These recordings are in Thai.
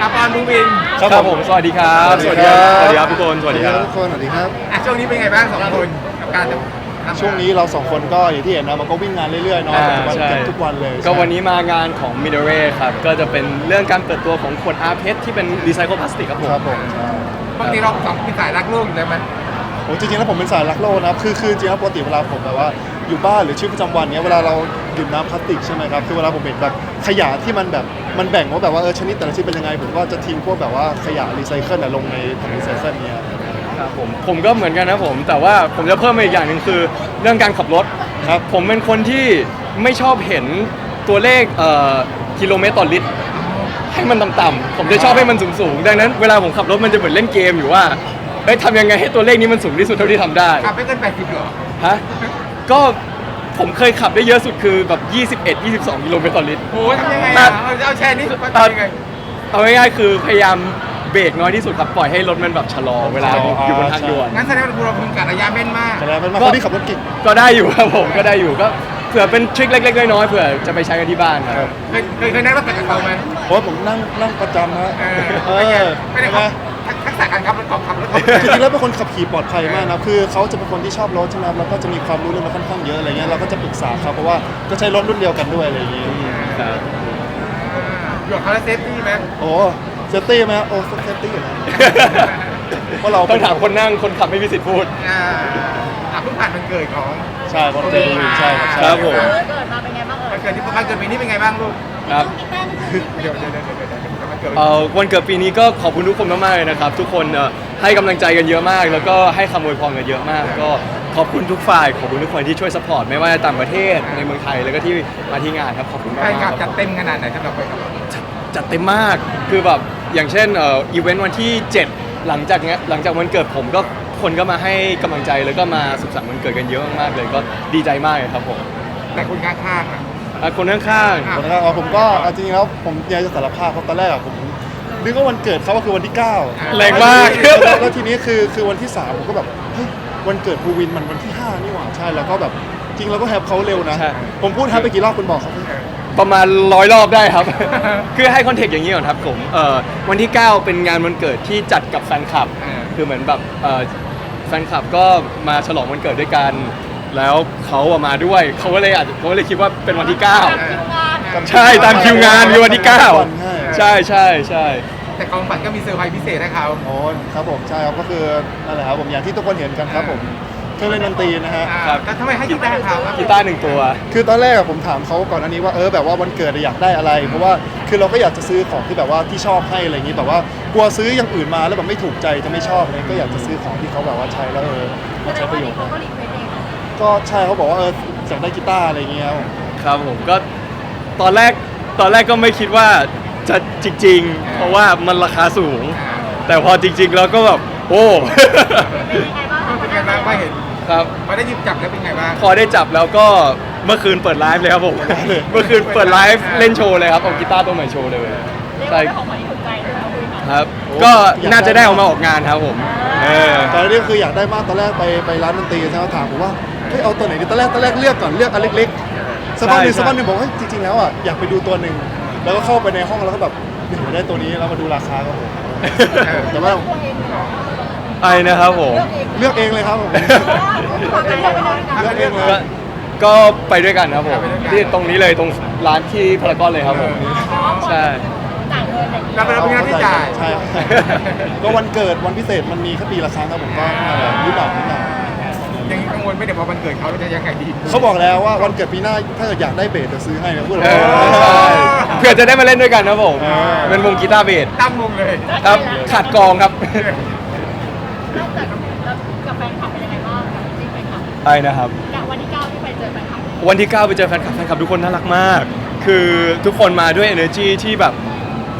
อาปอนบูวินครับผม สวัสดีครับ สวัสดีครับ สวัสดีครับทุกคน สวัสดีครับ ทุกคนสวัสดีครับ อะช่วงนี้เป็นไงบ้างสองคนกับการทำช่วงนี้เราสองคนก็อย่างที่เห็นนะมันก็วิ่งงานเรื่อยๆเนาะอ่าปัจจุบันใช่ เกือบทุกวันเลยก็วันนี้มางานของ m i d o r a ครับ ก็จะเป็นเรื่องการเปิดตัวของขวดอาร์เพชที่เป็นรีไซเคิลพลาสติกครับผม ครับผมใช่ปกติเราสองเป็นสายรักโลกอยู่แล้วไหมโอ้จริงๆแล้วผมเป็นสายรักโลกนะครับคือคือจริงๆแล้วปกติเวลาผมแบบว่า อยู่บ้านหรือชีวิตประจำวันเนี้ยเวลาเราดื่มน้ำพลาสติกใช่ไหมครับคือเวลาผมเห็นแบบขยะที่มันแบบมันแบ่งว่าแบบว่าเออชนิดแต่ละชนิดเป็นยังไง ผมก็จะทิ้งพวกแบบว่าขยะรีไซเคิลอะลงในถังรีไซเคิลเนี้ย ครับผมผมก็เหมือนกันนะผม แต่ว่าผมจะเพิ่มมาอีกอย่างหนึ่งคือ เรื่องการขับรถครับ ผมเป็นคนที่ไม่ชอบเห็นตัวเลขเอ่อกิโลเมตรต่อลิตร ให้มันต่ำๆผมจะชอบให้มันสูงๆดังนั้น เวลาผมขับรถมันจะเหมือนเล่นเกมอยู่ว่าเอ้ยทำยังไงให้ตัวเลขนี้มันสูงที่สุดเท่าที่ทำได้ ขับไม่เกิน80หรอฮะ ก็ผมเคยขับได้เยอะสุดคือแบบ 21 22 กิโลเมตรต่อลิตรโอ้ยทำยังไงอะเอาเอาแชร์นี่ทำยังไง เอาง่ายๆคือพยายามเบรกน้อยที่สุดครับ ปล่อยให้รถมันแบบชะลอเวลาอยู่บนทางด่วน งั้นแสดงว่าเราคุมกัดระยะแม่นมาก แต่แล้วเป็นมาก็คนที่ขับรถเก่ง ก็ได้อยู่ครับผมก็ได้อยู่ก็เผื่อเป็นทริคเล็กๆน้อยๆเผื่อจะไปใช้กันที่บ้านครับเคยเคยเคยนั่งรถติดกับเขาไหม เพราะว่าผมนั่งนั่งประจำฮะเออเอไม่ได้อไม่ได้ใช่ไหมขับ ทักษะการขับรถขับรถจริงๆแล้วเป็นคนขับขี่ปลอดภัยมากนะคือเขาจะเป็นคนที่ชอบรถใช่ไหมครับแล้วก็จะมีความรู้เรื่องรถค่อนข้างเยอะอะไรเงี้ยเราก็จะปรึกษาเขาเพราะว่าก็ใช้รถรุ่นเดียวกันด้วยอะไรอย่างงี้ครับอยู่กับเขาแล้วเซฟตี้ไหมโอ้เซฟตี้ไหมครับโอ้เซฟตี้อยู่นะเพราะเราต้องถามคนนั่งคนขับไม่มีสิทธิ์พูดอ่าอะเพิ่งผ่านวันเกิดของใช่คนเป็นคนใช่ครับใช่ครับผมเกิดมาเป็นไงบ้างเอ่วัยนเกิดที่วันเกิดปีนี้เป็นไงบ้างลูก ครับ เดี๋ยวเดี๋ยวเดี๋ยวเดี๋ยวเดี๋ยววันเกิดเอ่อวันเกิดปีนี้ก็ขอบคุณทุกคนมากๆเลยนะครับ ทุกคนเอ่อให้กำลังใจกันเยอะมาก แล้วก็ให้คำอวยพรกันเยอะมาก ก็ขอบคุณทุกฝ่ายขอบคุณทุกคนที่ช่วยสปอร์ตไม่ว่าจะต่างประเทศในเมืองไทยแล้วก็ที่มาที่งานครับขอบคุณมากใครๆขับคจัรัดบเต็มขนาดไหนสำหรับไปกับเราจัดเต็มมากคือแบบอย่างเช่นเอ่ออีเวนต์วันที่ 7 หลังจากเนี้ยหลังจากวันเกิดผมก็คนก็มาให้กำลังใจแล้วก็มาสุขสันต์วันเกิดกันเยอะมากๆเลยก็ดีใจมากเลยครับผม แต่คุณข้างๆอะ อะคนข้างๆคนนะครับอ๋อผมก็เอาจริงๆแล้วผมอยากจะสารภาพเขาตอนแรกอะผมนึกว่าวันเกิดเขาก็คือวันที่9แรงมาก แล้วแล้วทีนี้คือคือวันที่ 3 ผมก็แบบเฮ้ยวันเกิดภูวินมันวันที่ 5 นี่หว่าใช่แล้วก็แบบจริงเราก็แฮปเขาเร็วนะ ใช่ ผมพูดแฮปไปกี่รอบคุณบอกเขาสิประมาณร้อยรอบได้ครับ คือให้คอนเทกต์อย่างนี้ก่อนครับผมเอ่อวันที่ 9 เป็นงานวันเกิดที่จัดกับแฟนคลับ อ่า คือเหมือนแบบเอ่อแฟนคลับก็มาฉลองวันเกิดด้วยกัน แล้วเขาอะมาด้วยเขาก็เลยอาจจะเขาก็เลยคิดว่าเป็นวันที่คิวงาน9ใช่ตามคิวงานมีวันที่วันใช่9ใช่ใช่ใช่แต่กองฝันก็มีเซอร์ไพรส์พิเศษให้เขา โอ้ครับผมใช่ครับก็คือนั่นแหละครับผมอย่างที่ทุกคนเห็นกันครับผมเครื่องเล่นดนตรีนะฮะ อ่าก็ทำไมให้กีตาร์เขาครับกีตาร์หนึ่งตัว คือตอนแรกอะผมถามเขาก่อนอันนี้ว่าเออแบบว่าวันเกิดอะอยากได้อะไร เพราะว่าคือเราก็อยากจะซื้อของที่แบบว่าที่ชอบให้อะไรอย่างนี้แบบว่ากลัวซื้ออย่างอื่นมาแล้วแบบไม่ถูกใจจะไม่ชอบเลยก็อยากจะซื้อของที่เขาแบบว่าใช้แล้วเออมาแสดใช้งประว่าโยนี่ชน์ เขาก็รีเควสเอง ก็ใช่เขาบอกว่าเอออยากได้กีตาร์อะไรอย่างเงี้ยครับผมครับผมก็ตอนแรกตอนแรกก็ไม่คิดว่าจะจริง ๆ เพราะว่ามันราคาสูง แต่พอจริง ๆ แล้วก็แบบโอ้ เป็นยังไงบ้างคะเป็นไงบ้างว่าเห็นครับ พอได้หยิบจับแล้วเป็นไงบ้าง พอได้จับแล้วก็เมื่อคืนเปิดไลฟ์เลยครับผม เมื่อคืนเปิดไลฟ์เล่นโชว์เลยครับเอากีตาร์ตัวใหม่โชว์เลยเรียกใช่ว่าเป็นของขวัญที่ถูกใจใช่ไหมคุยค่ะครับ ก็น่าจะได้เออกมาออกงานครับผมเออ ตอนนี้คืออยากได้มากตอนแรกไปไปร้านดนตรีใช่ไหมถามผมว่า เฮ้ยเอาตัวไหนดีตอนแรกตอนแรกเลือกก่อนเลือกอันเล็กๆสักพักหนึ่งใช่ สักพักหนึ่งบอกว่าเฮ้ยจริงๆแล้วอะอยากไปดูตัวหนึ่งแล้วก็เข้าไปในห้องแล้วก็แบบเดี๋ยวได้ตัวนี้แล้วมาดูราคาก็โหแต่ว่าตัวเองเลยเหรอไอ้นะครับผม เลือกเองเลือกเองเลยครับผมขอใจเราไปเลยนะเลือกเองเลยก็ก็ไปด้วยกันครับผม ที่ตรงนี้เลยตรงร้านที่พารากอนเลยครับผม ใช่จ่ายเงินอะไรอย่างเงี้ยเราเป็นเราเป็นหน้าที่จ่าย ใช่ครับก็วันเกิดวันพิเศษมันมีแค่ปีละครั้งครับผมก็นั่นแหละ วลไม่ได้พอวันเกิดเขาจะยังไงดี เขาบอกแล้วว่าวันเกิดปีหน้าถ้าเกิดอยากได้เบสจะซื้อให้นะพูดเลเอยอใช่เพื่อจะได้มาเล่นด้วยกันครับผมเออเป็นวงกีตาร์เบสตั้งวงเลยครับขาดกองครับนอกจากแล้วกับแฟนคลับเป็นยังไงบ้างกับจริงแฟนคลับไอ้นะครับ จากวันที่เก้าที่ไปเจอแฟนคลับวันที่ 9 ไปเจอแฟนคลับแฟนคลับทุกคนน่ารักมาก คือทุกคนมาด้วย energy ที่แบบ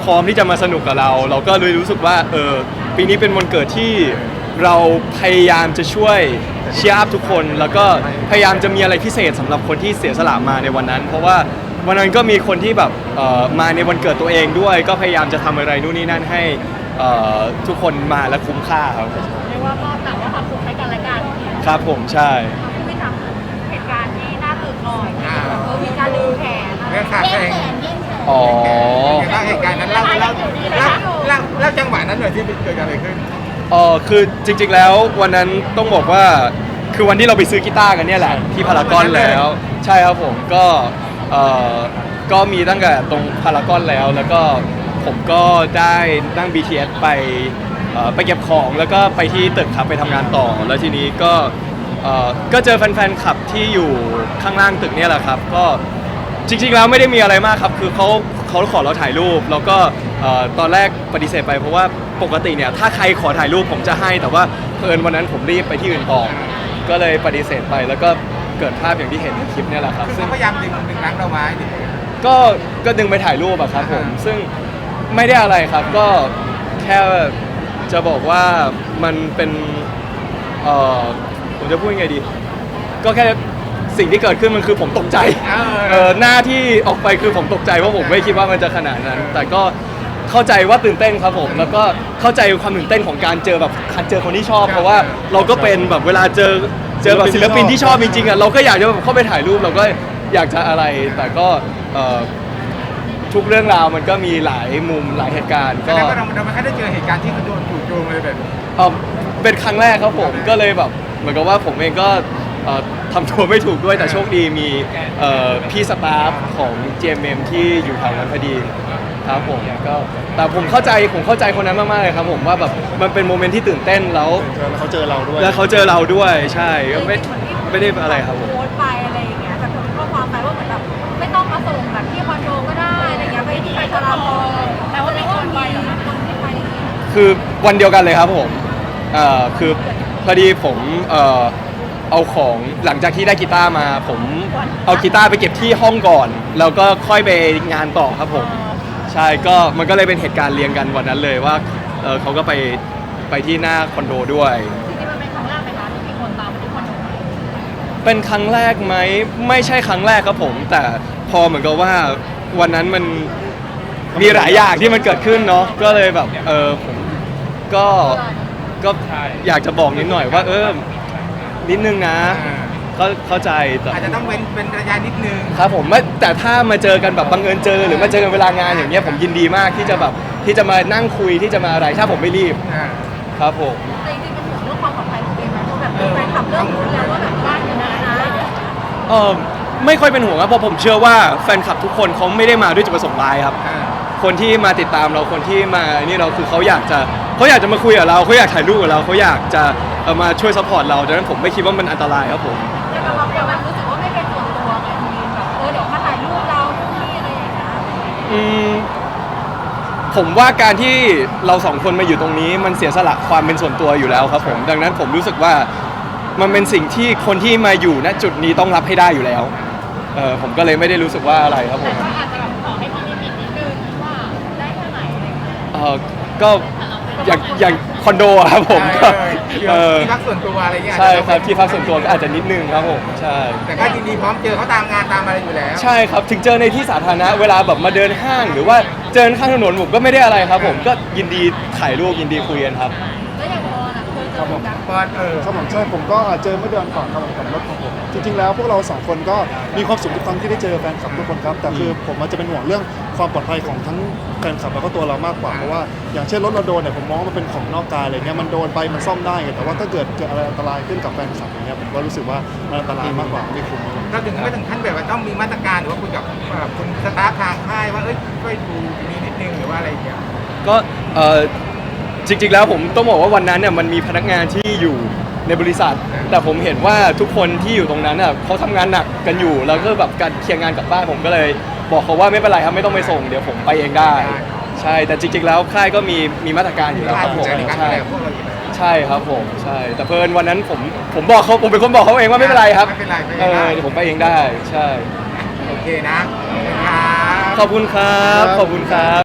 พร้อมที่จะมาสนุกกับเรา เราก็เลยรู้สึกว่าเออปีนี้เป็นวันเกิดที่ เราพยายามจะช่วยเชียร์อัพทุกคน แล้วก็พยายามจะมีอะไรพิเศษสำหรับคนที่เสียสละมาในวันนั้น เพราะว่าวันนั้นก็มีคนที่แบบเอ่อมาในวันเกิดตัวเองด้วย ก็พยายามจะทำอะไรนู่นนี่นั่นให้เอ่อทุกคนมาและคุ้มค่าครับเรียกว่าก็ต่างว่าความสุขให้กันและกันครับผมใช่ไม่ทำเหตุการณ์ที่น่าตื่นหน่อยที่แบบเออมีการดึงแขนเรื่องขาดแรงแย่งแขนอ๋อ เป็นไงบ้างเหตุการณ์นั้นเล่าเล่าเล่าเล่าเล่าจังหวะนั้นหน่อยที่เกิดอะไรขึ้น เออคือจริง ๆ แล้ววันนั้นต้องบอกว่าคือวันที่เราไปซื้อกีตาร์กันเนี่ยแหละที่พารากอนแล้ว ใช่ครับผมก็เออก็มีตั้งแต่ตรงพารากอนแล้ว แล้วก็ผมก็ได้นั่ง BTS ไปเอ่อไปเก็บของแล้วก็ไปที่ตึกครับไปทำงานต่อ แล้วทีนี้ก็เอ่อก็เจอแฟนๆขับที่อยู่ข้างล่างตึกเนี่ยแหละครับ ก็จริงๆแล้วไม่ได้มีอะไรมากครับ คือเขาเขาขอเราถ่ายรูป แล้วก็เอ่อตอนแรกปฏิเสธไปเพราะว่า ปกติเนี่ยถ้าใครขอถ่ายรูปผมจะให้แต่ว่าเพิ่นวันนั้นผมรีบไปที่อื่นต่อก็เลยปฏิเสธไปแล้วก็เกิดภาพอย่างที่เห็นในคลิปเนี่ยแหละครับคือซึ่งเขาพยายามดึงดึงรั้งเราไว้ดิก็ก็ดึงไปถ่ายรูปอะครับผมอ่าซึ่งไม่ได้อะไรครับก็แค่จะบอกว่ามันเป็นเอ่อผมจะพูดยังไงดี ก็แค่สิ่งที่เกิดขึ้นมันคือผมตกใจ เออ เออหน้าที่ออกไปคือผมตกใจเพราะผมไม่คิดว่ามันจะขนาดนั้น แต่ก็ เข้าใจว่าตื่นเต้นครับผม แล้วก็เข้าใจความตื่นเต้นของการเจอแบบการเจอคนที่ชอบ เพราะว่าเราก็เป็นแบบเวลาเจอเจอแบบศิลปินที่ชอบจริงๆอะเราก็อยากจะแบบเข้าไปถ่ายรูปเราก็อยากจะอะไรแต่ก็เอ่อทุกเรื่องราวมันก็มีหลายมุมหลายเหตุการณ์แสก็ ดงว่าเราเราไม่ค่อยได้เจอเหตุการณ์ที่เขาโดนจู่โจมอะไรแบบนี้ เอ่อเป็นครั้งแรกครับผมก็เลยแบบเหมือนกับว่าผมเองก็เอ่อทำตัวไม่ถูกด้วยแต่โชคดีมีเอ่อพี่สตาฟของ GMM ที่อยู่แถวนั้นพอดี ครับผมก็แต่ผมเข้าใจผมเข้าใจคนนั้นมากๆเลยครับผมว่าแบบมันเป็นโมเมนต์ที่ตื่นเต้นแล้ว แล้วเขาเจอเราด้วยแล้วเขาเจอเราด้วยใช่ก็ไม่ไม่ได้อะไรครับผมโพสต์ไปอะไรอย่างเงี้ยแต่คนก็ความไปว่าเหมือนแบบไม่ต้องมาส่งแบบที่คอนโดก็ได้อะไรเงี้ยไปที่ไปตลาดแต่ว่าไม่คนไปคนที่ไปคือวันเดียวกันเลยครับผมเอ่อคือพอดีผมเอ่อเอาของหลังจากที่ได้กีตาร์มา ผมเอากีตาร์ไปเก็บที่ห้องก่อน แล้วก็ค่อยไปงานต่อครับผม ใช่ก็มันก็เลยเป็นเหตุการณ์เรียงกันวันนั้นเลยว่าเออเขาก็ไปไปที่หน้าคอนโดด้วย จริงๆมันเป็นครั้งแรกไหมคะที่มีคนตามมาที่คอนโดเป็นครั้งแรกไหมไม่ใช่ครั้งแรกครับผม แต่พอเหมือนกับว่าวันนั้นมันมีหลายอย่างที่มันเกิดขึ้นเนาะก็เลยแบบเออผมก็ก็อยากจะบอกนิดหน่อยว่าเออนิดนึงนะ อ่าก็เข้าใจแต่อาจจะต้องเว้นเป็นระยะนิดนึง ครับผมไม่แต่ถ้ามาเจอกันแบบบังเอิญเจอ หรือมาเจอกันเวลางานอย่างเงี้ยผมยินดีมากที่จะแบบที่จะมานั่งคุยที่จะมาอะไรถ้าผมไม่รีบอ่าครับผม แต่จริงๆเป็นห่วงเรื่องความปลอดภัยของเองไหมเพราะแบบมีแฟนคลับเริ่มรู้แล้วว่าแบบบ้านอยู่นะนะเออไม่ค่อยเป็นห่วงครับเพราะผมเชื่อว่าแฟนคลับทุกคนเขาไม่ได้มาด้วยจุดประสงค์ร้ายครับ อ่าคนที่มาติดตามเราคนที่มานี่เราคือเขาอยากจะเขาอยากจะมาคุยกับเราเขาอยากถ่ายรูปกับเราเขาอยากจะเอ่อมาช่วยซัพพอร์ตเราดังนั้นผมไม่คิดว่ามันอันตรายครับผม อืมผมว่าการที่เราสองคนมาอยู่ตรงนี้ มันเสียสละความเป็นส่วนตัวอยู่แล้วครับผมดังนั้นผมรู้สึกว่ามันเป็นสิ่งที่คนที่มาอยู่ณจุดนี้ต้องรับให้ได้อยู่แล้วเออผมก็เลยไม่ได้รู้สึกว่าอะไรครับผแต่มก็อาจจะแบบขอให้มีลิมิตนิดนึงว่าได้แค่ไหนอะไรอย่างเงี้ย เออก็ อย่างอย่างคอนโดอะครับผมเอก็อเออที่พักส่วนตัวอะไรเงี้ยใช่ครับที่พักส่วนตัวก็อาจจะนิดนึงครับผมใช่ แต่ก็ยินดีพร้อมเจอเขาตามงานตามอะไรอยู่แล้ว ใช่ครับถึงเจอในที่สาธารณะเวลาแบบมาเดินห้าง หรือว่าเจอข้างถนนผมก็ไม่ได้อะไรครับ ผมก็ยินดีถ่ายรูปยินดีคุยกันครับ เคยเจอแบบปอนเออครับผมใช่ผมก็เจอเมื่อเดือนก่อนครับผมกับรถของผมจริงๆแล้วพวกเราสองคนก็มีความสุขทุกครั้งที่ได้เจอแฟนคลับทุกคนครับแต่คือผมอาจจะเป็นห่วงเรื่องความปลอดภัยของทั้งแฟนคลับแล้วก็ตัวเรามากกว่าเพราะว่าอย่างเช่นรถเราโดนเนี่ยผมมองว่ามันเป็นของนอกกายอะไรเงี้ยมันโดนไปมันซ่อมได้ไงแต่ว่าถ้าเกิดเกิดอะไรอันตรายขึ้นกับแฟนคลับอย่างเงี้ยผมก็รู้สึกว่ามันอันตรายมากกว่าไม่คุ้มเราถึงไม่ถึงขั้นแบบว่าต้องมีมาตรการหรือว่าคุยกับเอ่อคุณสตาฟทางค่ายว่าเอ้ยช่วยดูตรงนี้นิดนึงหรือว่าอะไรอย่างเงี้ยก็เออ จริงๆแล้วผมต้องบอกว่าวันนั้นเนี่ยมันมีพนักงานที่อยู่ในบริษัท แต่ผมเห็นว่าทุกคนที่อยู่ตรงนั้นน่ะเขาทำงานหนักกันอยู่ แล้วก็แบบการเคลียร์งานกลับบ้านผมก็เลย บอกเขาว่าไม่เป็นไรครับไม่ต้องไปส่งเดี๋ยวผมไปเองได้ ใช่แต่จริงๆแล้วค่ายก็มีมีมาตรการอยู่แล้วครับผมใช่ในการดูใช่แลพวกเราอยู่แล้วใช่ครับผมใช่แต่เพลินวันนั้นผมผมบอกเขาผมเป็นคนบอกเขาเองว่าไม่เป็นไรครับไม่เป็นไรไม่เอเป็นไรอเดี๋ยวผมไปเองได้ ใช่ โอเคนะขอบคุณครับ ขอบคุณครับขอบคุณครับ